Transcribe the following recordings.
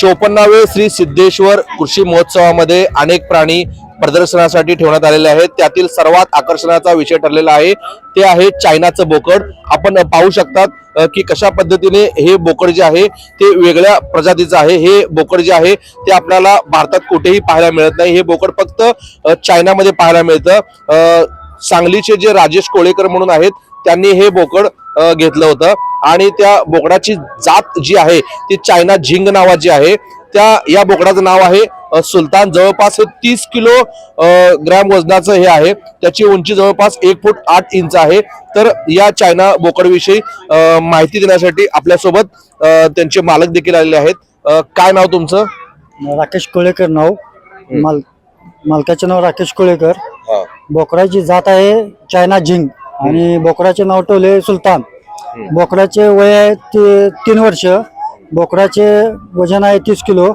चोपन्नावे श्री सिद्धेश्वर कृषी महोत्सवामध्ये अनेक प्राणी प्रदर्शनासाठी ठेवण्यात आलेले आहेत. त्यातील सर्वात आकर्षणाचा विषय ठरलेला आहे. ते आहे चायनाचं बोकड. आपण पाहू शकतात की कशा पद्धतीने हे बोकड जे आहे ते वेगळ्या प्रजातीचं आहे. हे बोकड जे आहे ते आपल्याला भारतात कुठेही पाहायला मिळत नाही. हे बोकड फक्त चायनामध्ये पाहायला मिळतं. सांगलीचे जे राजेश कोळेकर म्हणून आहेत त्यांनी हे बोकड घेतलं होतं. आणि त्या बोकडाची जात जी आहे ती चायना झिंग नावाची आहे. त्या या बोकडाचं नाव आहे सुलतान. जवळपास हे तीस किलो ग्रॅम वजनाचं हे आहे. त्याची उंची जवळपास एक फूट आठ इंच आहे. तर या चायना बोकडविषयी माहिती देण्यासाठी आपल्यासोबत त्यांचे मालक देखील आलेले आहेत. काय नाव तुमचं? राकेश कोळेकर नाव. माल मालकाचे नाव राकेश कोळेकर. बोकडाची जात आहे चायना झिंग आणि बोकडाचे नाव ठेवले सुलतान. बोकडाचे वय आहे ते तीन वर्ष. बोकडाचे वजन आहे तीस किलो.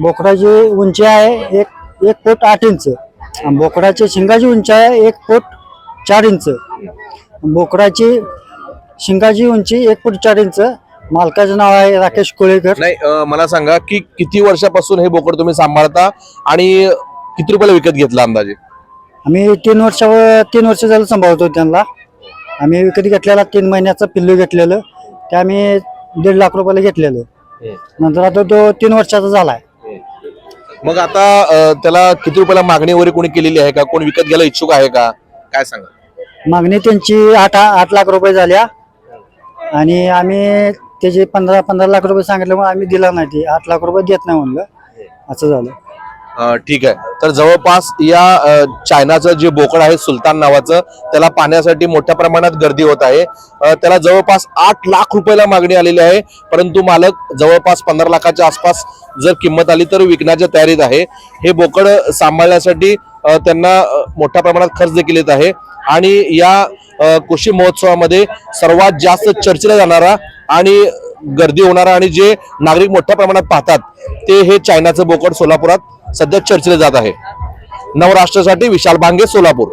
बोकडाची उंची आहे एक एक फूट आठ इंच. बोकडाची शिंगाची उंची आहे एक फूट चार इंच. बोकडाची शिंगाची उंची एक फूट चार इंच. मालकाचं नाव आहे राकेश कोळेकर. नाही मला सांगा की किती वर्षापासून हे बोकड तुम्ही सांभाळता आणि किती रुपयाला विकत घेतला अंदाजे? आम्ही तीन वर्ष तीन वर्ष झालं सांभाळतो त्यांना. आम्ही विकत घेतलेला तीन महिन्याचं पिल्लू घेतलेलं ते आम्ही दीड लाख रुपयाला घेतलेलं. नंतर आता तो तीन वर्षाचा झालाय. मग आता अ, त्याला किती रुपयाला मागणी वगैरे कोणी केलेली आहे का? कोणी विकत घ्यायला इच्छुक आहे का? काय सांगा मागणी त्यांची आठ आठ लाख रुपये झाल्या. आणि आम्ही त्याचे पंधरा पंधरा लाख रुपये सांगितल्यामुळे आम्ही दिला नाही ते. आठ लाख रुपये देत नाही म्हणलं. असं झालं. ठीक आहे. तर जवळपास या चायनाचं जे बोकड आहे सुलतान नावाचं त्याला पाहण्यासाठी मोठ्या प्रमाणात गर्दी होत आहे. त्याला जवळपास आठ लाख रुपयाला मागणी आलेली आहे. परंतु मालक जवळपास पंधरा लाखाच्या आसपास जर किंमत आली तर विकण्याच्या तयारीत आहे. हे बोकड सांभाळण्यासाठी त्यांना मोठ्या प्रमाणात खर्च देखील येत आहे. आणि या कृषी महोत्सवामध्ये सर्वात जास्त चर्चेला जाणारा आणि गर्दी होणारा आणि जे नागरिक मोठ्या प्रमाणात पाहतात ते हे चायनाचं बोकड सोलापुरात सध्या चर्चेला जात आहे. नवराष्ट्रासाठी विशाल बांगे सोलापूर.